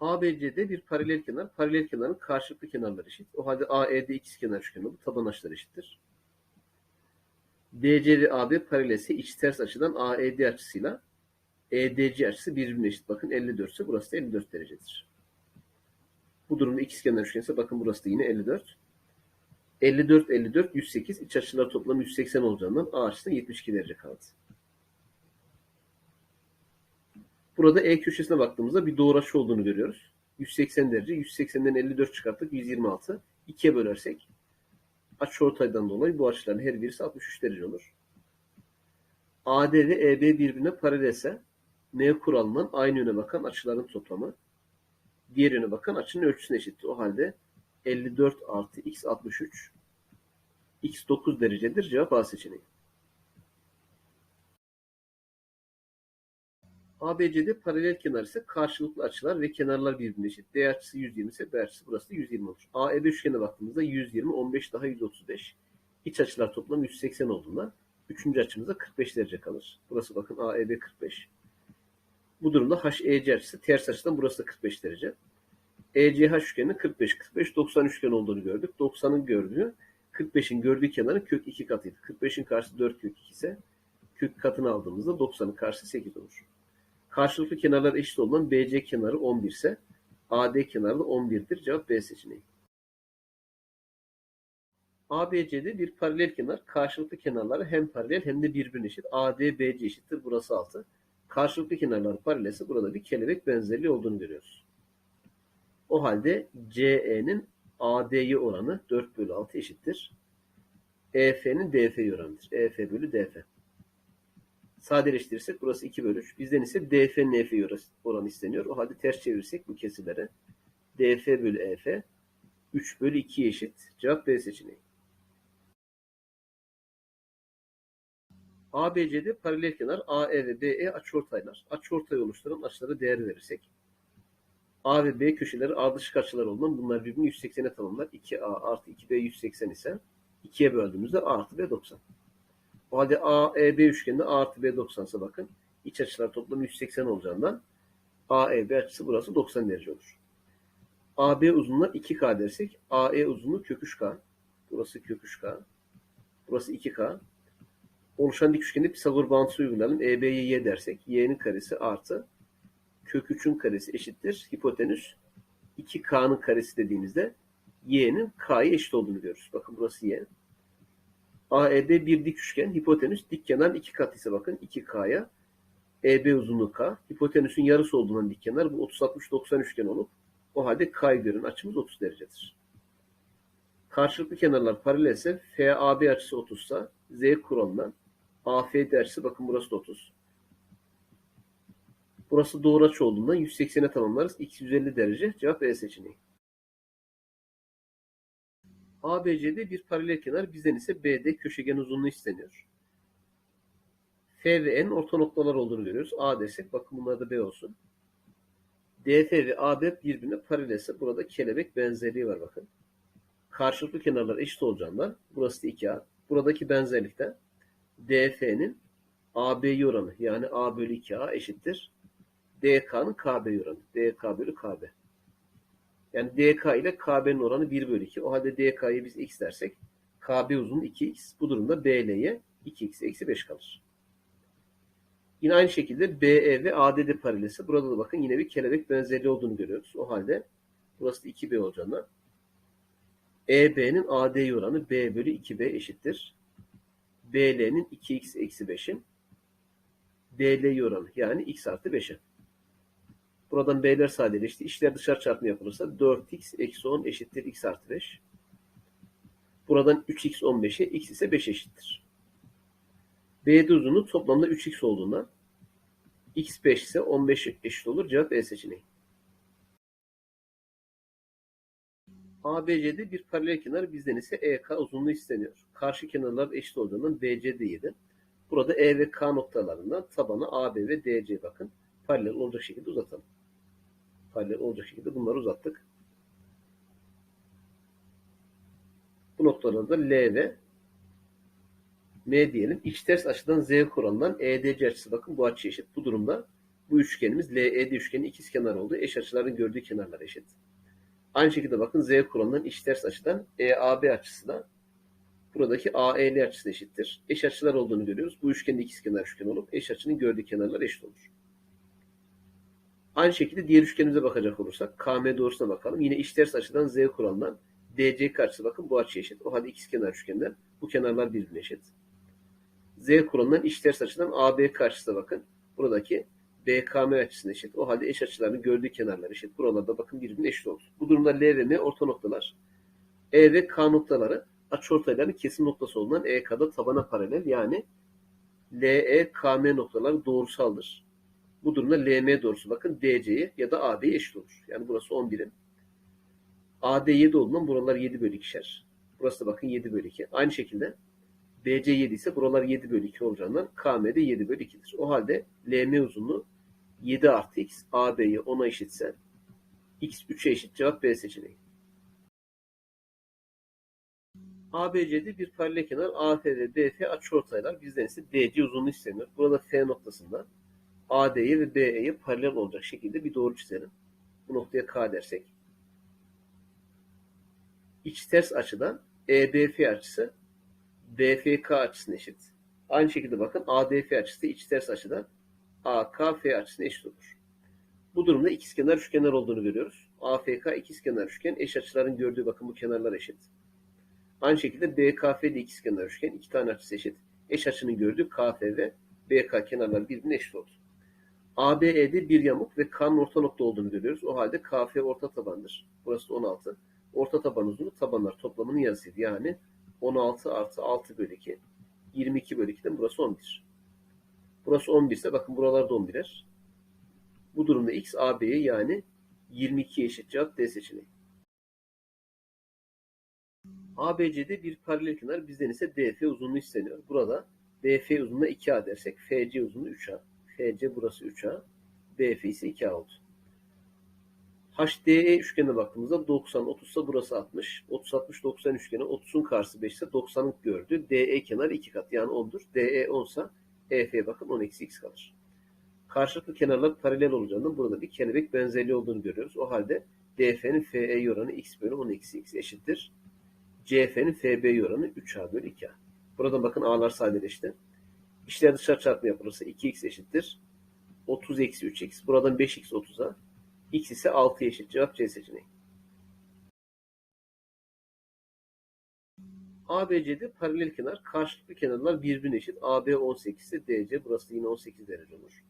ABC'de bir paralel kenar. Paralel kenarın karşılıklı kenarları eşit. O halde AED ikizkenar üçgeni bu. Taban açıları eşittir. DC ve AB paralel ise iç ters açıdan AED açısıyla EDC açısı birbirine eşit. Bakın 54 ise burası da 54 derecedir. Bu durumda ikizkenar üçgen ise bakın burası da yine 54. 54, 54, 108 iç açılar toplamı 180 olacağından A açısında 72 derece kaldı. Burada E köşesine baktığımızda bir doğru açı olduğunu görüyoruz. 180 derece. 180'den 54 çıkarttık. 126. 2'ye bölersek açıortaydan dolayı bu açıların her birisi 63 derece olur. AD ve EB birbirine paralelse M kuralından aynı yöne bakan açıların toplamı diğer yöne bakan açının ölçüsüne eşittir. O halde 54 artı x 63 x 9 derecedir. Cevap A seçeneği. ABC'de paralel kenar ise karşılıklı açılar ve kenarlar birbirine eşit. D açısı 120 ise B açısı burası da 120 olur. AEB üçgenine baktığımızda 120, 15 daha 135. İç açılar toplam 180 olduğunda üçüncü açımızda 45 derece kalır. Burası bakın AEB 45. Bu durumda HEC açısı ters açıdan burası da 45 derece. ECH üçgeninin 45, 45, 90 üçgen olduğunu gördük. 90'ın gördüğü 45'in gördüğü kenarın kök 2 katıydı. 45'in karşısı 4 kök 2 ise kök katını aldığımızda 90'ın karşısı 8 olur. Karşılıklı kenarlar eşit olan BC kenarı 11 ise AD kenarı da 11'dir. Cevap B seçeneği. ABC'de bir paralel kenar. Karşılıklı kenarları hem paralel hem de birbirine eşit. AD, BC eşittir. Burası 6. Karşılıklı kenarlar paralelse burada bir kelebek benzerliği olduğunu görüyoruz. O halde CE'nin AD'ye oranı 4 bölü 6 eşittir. EF'nin DF'ye oranıdır. EF bölü DF. Sadeleştirirsek burası 2 bölü 3. Bizden ise DF'nin EF'ye oranı isteniyor. O halde ters çevirirsek bu kesirlere DF bölü EF 3 bölü 2 eşit. Cevap B seçeneği. ABC'de paralel kenar AE ve BE açıortaylar. Açıortay oluşturan açılara değer verirsek A ve B köşeleri ardışık açılar olduğundan bunlar birbirini 180'e tamamlar. 2A artı 2B 180 ise 2'ye böldüğümüzde A artı B 90. O halde AEB üçgeninde A artı B 90 ise bakın iç açılar toplamı 180 olacağından AEB açısı burası 90 derece olur. AB uzunluğuna 2K dersek AE uzunluğu kök 3K. Burası kök 3K. Burası 2K. Oluşan dik üçgende Pisagor bağıntısı uygulayalım. EB'ye Y dersek Y'nin karesi artı kök 3'ün karesi eşittir. Hipotenüs 2K'nın karesi dediğimizde Y'nin K'ya eşit olduğunu görürüz. Bakın burası Y. AEB bir dik üçgen. Hipotenüs dik kenar iki kat ise bakın 2K'ya EB uzunluğu K. Hipotenüsün yarısı olduğundan dik kenar bu 30-60-90 üçgen olup o halde K'yı gören açımız 30 derecedir. Karşılıklı kenarlar paralel ise FAB açısı 30 ise Z kuralından AF açısı bakın burası da 30. Burası doğru açı olduğundan 180'e tamamlarız. X 150 derece. Cevap E seçeneği. ABC'de bir paralel kenar bizden ise BD köşegen uzunluğu isteniyor. F ve N orta noktalar olduğunu görüyoruz. A desek bakın bunlar da B olsun. DF ve AB birbirine paralelse burada kelebek benzerliği var bakın. Karşılıklı kenarlar eşit olacağından burası da 2A. Buradaki benzerlikten DF'nin AB'ye oranı yani A bölü 2A eşittir. DK'nın KB oranı. DK bölü KB. Yani DK ile KB'nin oranı 1 bölü 2. O halde DK'yı biz x dersek KB uzunluğu 2x. Bu durumda BL'ye 2x eksi 5 kalır. Yine aynı şekilde BE ve ADD paralelisi. Burada da bakın yine bir kelebek benzerliği olduğunu görüyoruz. O halde burası da 2B olacağına EB'nin AD'ye oranı B bölü 2B eşittir. BL'nin 2x eksi 5'in DL'ye oranı yani x artı 5'e. Buradan b'ler sadeleşti. İşler dışarı çarpımı yapılırsa 4x eksi 10 eşittir x artı 5. Buradan 3x 15'e x ise 5 eşittir. B'de uzunluğu toplamda 3x olduğundan x 5 ise 15 eşit olur. Cevap E seçeneği. ABC'de bir paralel kenar bizden ise EK uzunluğu isteniyor. Karşı kenarlar eşit olduğundan BC de 7. Burada E ve K noktalarından tabanı AB ve DC bakın paralel olacak şekilde uzatalım paralel olacak şekilde bunları uzattık. Bu noktalarda L ve M diyelim. İç ters açıdan Z kuralından EDC açısı bakın bu açı eşit. Bu durumda Bu üçgenimiz LED üçgenin ikiz kenar olduğu eş açıların gördüğü kenarlar eşit. Aynı şekilde bakın Z kuralından iç ters açıdan EAB açısı da buradaki AEL açısı eşittir. Eş açılar olduğunu görüyoruz. Bu üçgenin ikiz kenar üçgen olup eş açının gördüğü kenarlar eşit olur. Aynı şekilde diğer üçgenimize bakacak olursak KM doğrusuna bakalım. Yine iç ters açıdan Z kuralından DC açısı bakın bu açı eşit. O halde ikiz kenar üçgenden bu kenarlar birbirine eşit. Z kuralından iç ters açıdan AB açısına bakın. Buradaki BKM açısına eşit. O halde eş açılarını gördüğü kenarlar eşit. Buralarda bakın birbirine eşit olur. Bu durumda L ve M orta noktalar. E ve K noktaları açıortayların kesim noktası olunan EK'da tabana paralel yani LE, KM noktaları doğrusaldır. Bu durumda LM doğrusu bakın DC'ye ya da AB'ye eşit olur. Yani burası 10 birim. AD 7 olduğundan buralar 7 bölü 2'şer. Burası da bakın 7 bölü 2. Aynı şekilde BC 7 ise buralar 7 bölü 2 olacağından KM de 7 bölü 2'dir. O halde LM uzunluğu 7 artı x AB'ye 10'a eşitse x 3'e eşit cevap B seçeneği. ABC'de bir paralel kenar AF ve BF açıortaylar bizden ise DC uzunluğu isteniyor. Burada F noktasında AD'ye ve BE'ye paralel olacak şekilde bir doğru çizelim. Bu noktaya K dersek. İç ters açıdan EBF açısı BFK açısına eşit. Aynı şekilde bakın ADF açısı iç ters açıdan AKF açısına eşit olur. Bu durumda ikizkenar üçgenler olduğunu görüyoruz. AFK ikizkenar üçgen eş açıların gördüğü bakın bu kenarlar eşit. Aynı şekilde BKF de ikizkenar üçgen iki tane açısı eşit. Eş açının gördüğü KF ve BK kenarlar birbirine eşit olur. ABE'de bir yamuk ve K'nın orta nokta olduğunu görüyoruz. O halde KF orta tabandır. Burası 16. Orta taban uzunluğu tabanlar toplamının yarısıydı. Yani 16 artı 6 bölü 2. 22 bölü 2'den burası 11. Burası 11 ise bakın buralar da 11'er. Bu durumda x AB'ye yani 22 eşit cevap D seçeneği. ABC'de bir paralel kenar bizden ise DF uzunluğu isteniyor. Burada BF uzunluğu 2A dersek FC uzunluğu 3A. FC burası 3A. BF ise 2A oldu. HDE üçgenine baktığımızda 90, 30 ise burası 60. 30, 60, 90 üçgeni 30'un karşısı 5 ise 90'ın gördü. DE kenar 2 kat yani 10'dur. DE 10 ise EF'ye bakın 10 eksi x kalır. Karşılıklı kenarlar paralel olacağından burada bir kelebek benzerliği olduğunu görüyoruz. O halde DF'nin FE oranı x bölü 10 eksi x eşittir. CF'nin FB oranı 3A bölü 2A. Buradan bakın A'lar sadeleşti. İşler dışarı çarpma yapılırsa 2x eşittir. 30 eksi 3x. Buradan 5x 30'a. X ise 6 eşit. Cevap C seçeneği. ABC'de paralel kenar, karşılıklı kenarlar birbirine eşit. AB 18 ise DC burası yine 18 derece olur.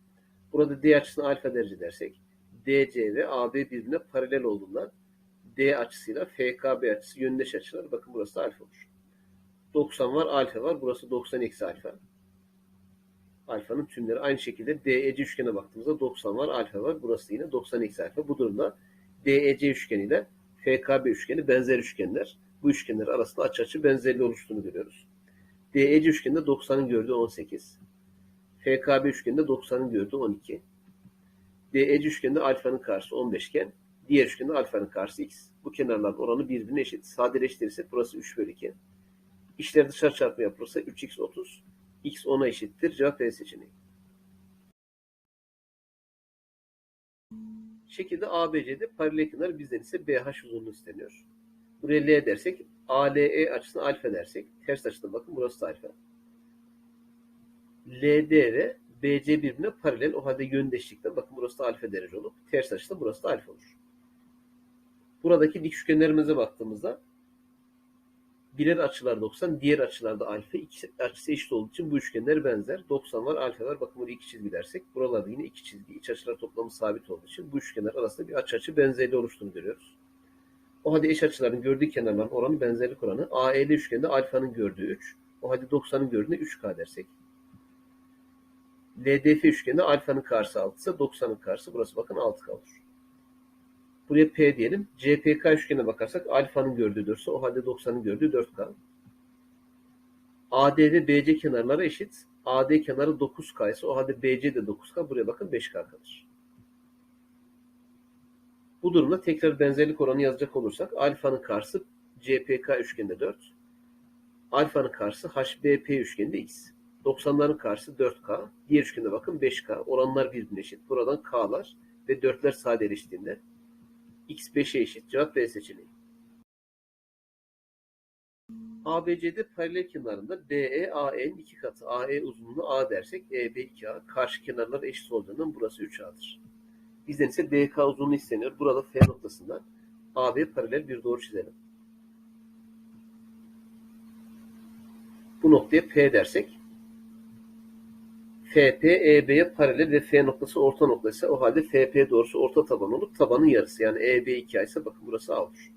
Burada D açısına alfa derece dersek DC ve AB birbirine paralel olduğundan D açısıyla FKB açısı yöndeş açılar. Bakın burası da alfa olur. 90 var, alfa var. Burası 90 eksi alfa. Alfanın tümleri aynı şekilde DEC üçgene baktığımızda 90 var, alfa var. Burası yine 90 eksi alfa. Bu durumda DEC üçgeni ile FKB üçgeni benzer üçgenler. Bu üçgenler arasında açı açı benzerliği oluştuğunu görüyoruz. DEC üçgeninde 90'ın gördüğü 18. FKB üçgeninde 90'ın gördüğü 12. DEC üçgeninde alfanın karşısı 15 iken diğer üçgende alfanın karşısı x. Bu kenarların oranı birbirine eşit. Sadeleştirirsek burası 3 bölü 2. İşler dışarı çarpma yapılırsa 3x 30. x 10'a eşittir. Cevap B seçeneği. Şekilde ABC'de paralel kenar bizden ise BH uzunluğu isteniyor. Buraya L dersek ALE açısına alfa dersek ters açıdan bakın burası da alfa. LD ve BC birbirine paralel o halde yöndeşlikten bakın burası da alfa derece olup ters açıdan burası da alfa olur. Buradaki dik üçgenlerimize baktığımızda birer açılar 90, diğer açılarda alfa. İki açısı eşit olduğu için bu üçgenler benzer. 90 var, alfa var. Bakın burada iki çizgi dersek. Buralarda yine iki çizgi. iç açılar toplamı sabit olduğu için bu üçgenler arasında bir açı açı benzerliği oluştuğunu görüyoruz. O halde eş açıların gördüğü kenarların oranı benzerlik oranı. AEL üçgeninde alfanın gördüğü 3. O halde 90'ın gördüğünde 3K dersek. LDF üçgeninde alfanın karşısı 6 ise 90'ın karşısı burası bakın 6K olur. Buraya P diyelim. CPK üçgenine bakarsak alfanın gördüğü 4 ise o halde 90'ın gördüğü 4K. AD ve BC kenarları eşit. AD kenarı 9K ise o halde BC de 9K. Buraya bakın 5K kalır. Bu durumda tekrar benzerlik oranı yazacak olursak alfanın karşısı CPK üçgeninde 4. Alfanın karşısı HBP üçgeninde X. 90'ların karşısı 4K. Diğer üçgene bakın 5K. Oranlar birbirine eşit. Buradan K'lar ve 4'ler sadeleştiğinde X 5'e eşit. Cevap B seçeneği. ABC'de paralel kenarında BE AE'nin iki katı. AE uzunluğunu A dersek EB 2A. Karşı kenarlar eşit olduğundan burası 3A'dır. Bizden ise DK uzunluğu isteniyor. Burada F noktasından AB paralel bir doğru çizelim. Bu noktaya P dersek FP EB'ye paralel ve F noktası orta noktası. O halde FP doğrusu orta taban olup tabanın yarısı. Yani EB 2A ise bakın burası A olur.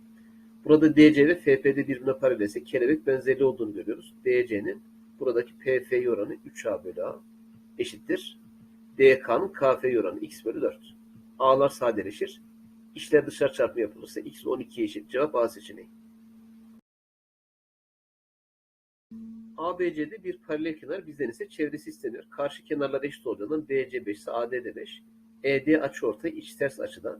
Burada DC ve FP'de birbirine paralel ise kelebek benzerliği olduğunu görüyoruz. DC'nin buradaki PF oranı 3A bölü A eşittir. DK'nın KF oranı X bölü 4. A'lar sadeleşir. İşler dışarı çarpma yapılırsa X 12'ye eşit. Cevap A seçeneği. ABC'de bir paralel kenar bizden ise çevresi isteniyor. Karşı kenarlar eşit olduğundan BC 5 ise AD de 5. ED açıortay iç ters açıdan.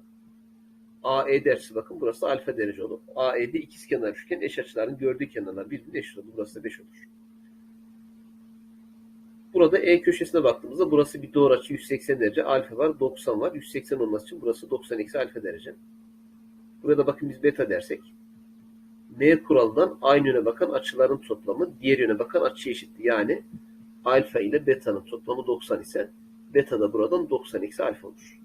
AE dersi bakın burası alfa derece olur. AE'de ikizkenar üçgen eş açıların gördüğü kenarlar birbirine eşit olur. Burası da 5 olur. Burada E köşesine baktığımızda burası bir doğru açı 180 derece. Alfa var 90 var. 180 olması için burası 90 eksi alfa derece. Burada bakın biz beta dersek M kuralından aynı yöne bakan açıların toplamı diğer yöne bakan açı eşittir. Yani alfa ile beta'nın toplamı 90 ise beta da buradan 90 eksi alfa olur.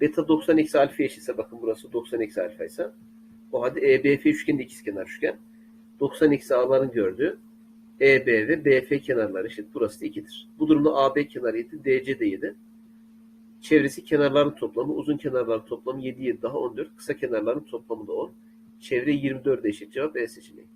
Beta 90 eksi alfa eşitse bakın burası 90 eksi alfa ise o halde EBF üçgeni ikizkenar üçgen. 90 eksi A'ların gördüğü EB ve BF kenarları eşit. Burası da 2'dir. Bu durumda AB kenarı 7, DC de 7. Çevresi kenarların toplamı, uzun kenarların toplamı 7, 7 daha 14. Kısa kenarların toplamı da 10. Çevre 24 eşit. Cevap E seçeneği.